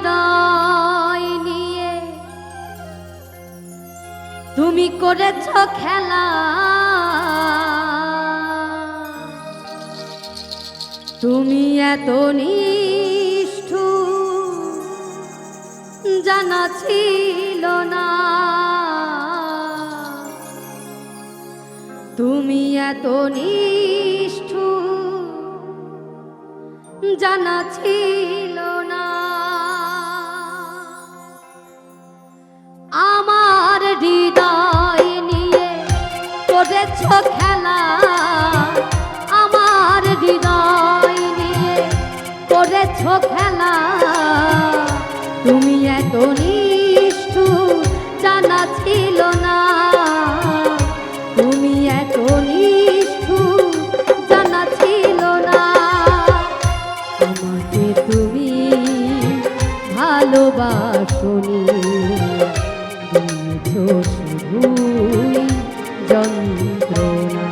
হৃদয় নিয়ে। তুমি করেছ খেলা। তুমি এত নিষ্ঠু জানা ছিল না। তুমি এত নিষ্ঠু জানা ছিল না। করেছ খেলা? আমার হৃদয় নিয়ে করেছ খেলা? তুমি এত না। তুমি এত জানা ছিল না। তুমি ভালোবাসনি। শুধুই যন্ত্রণা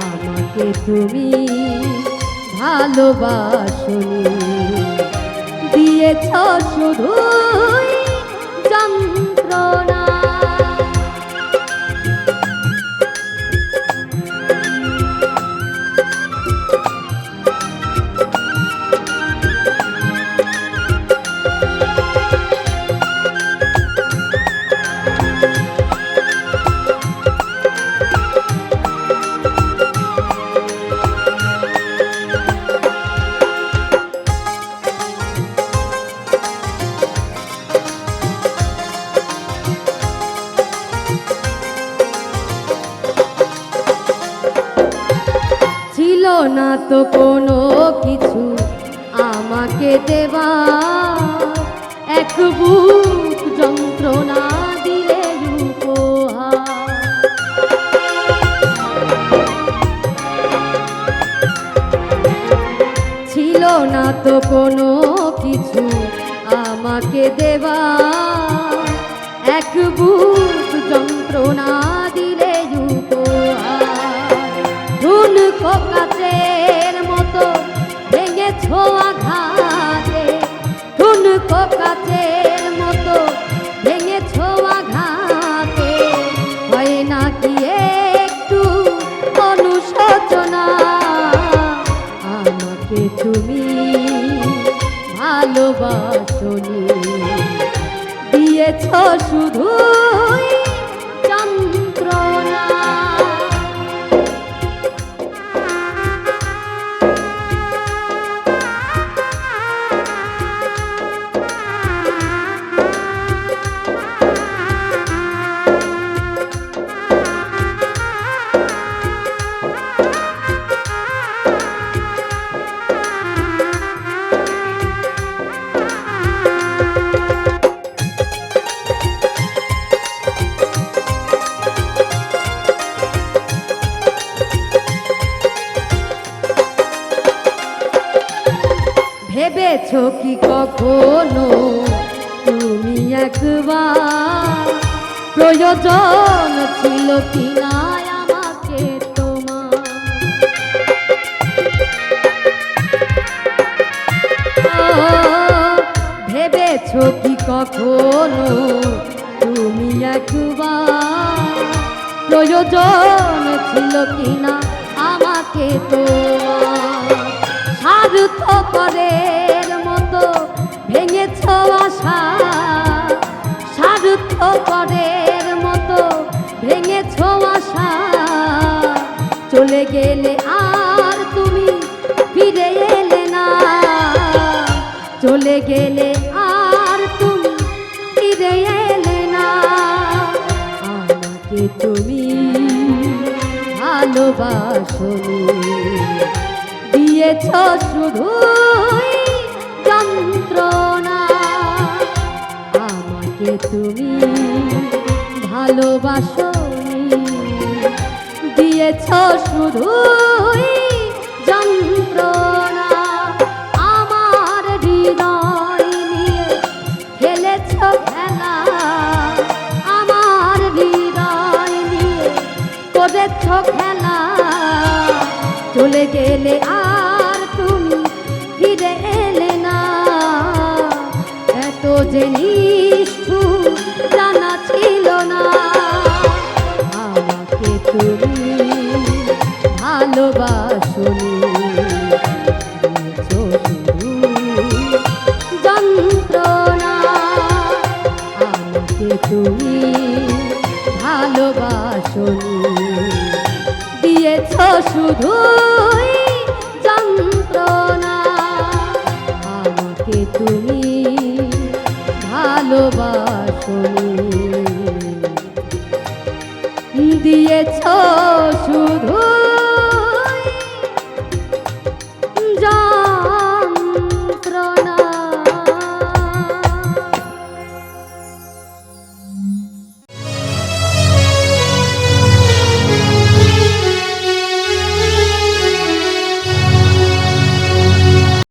আমাকে তুমি ভালোবাসনি দিয়েছ শুধুই যন্ত্রণা তো কোনো কিছু আমাকে দেবা। এক বুক যন্ত্রণা ছিল না তো কোনো কিছু আমাকে দেবা। এক বুক যন্ত্রণা ভালোবাসনি। দিয়েছ শুধুই ভেবেছ কি কখনো? তুমি একবার প্রয়োজন ছিল কি না আমাকে ভেবেছ কি কখনো? তুমি একবার প্রয়োজন ছিল কি না আমাকে তোমার? স্বার্থপরের মতো ভেঙেছ আশা স্বার্থপরের মতো ভেঙেছ আশা। চলে গেলে আর তুমি ফিরে এলে না। চলে গেলে আর তুমি ফিরে এলে না। আমাকে তুমি ভালোবাসনি, দিয়েছ শুধুই যন্ত্রণা। আমাকে তুমি ভালোবাসনি দিয়েছ যন্ত্রণা। আমার খেলা। আমার চলে গেলে আর যে নিষ্ঠুর জানা ছিল না। আমাকে তুমি ভালোবাসনি যন্ত্রণা। আমাকে তুমি ভালোবাসনি দিয়েছ শুধুই দিয়েছ শুধু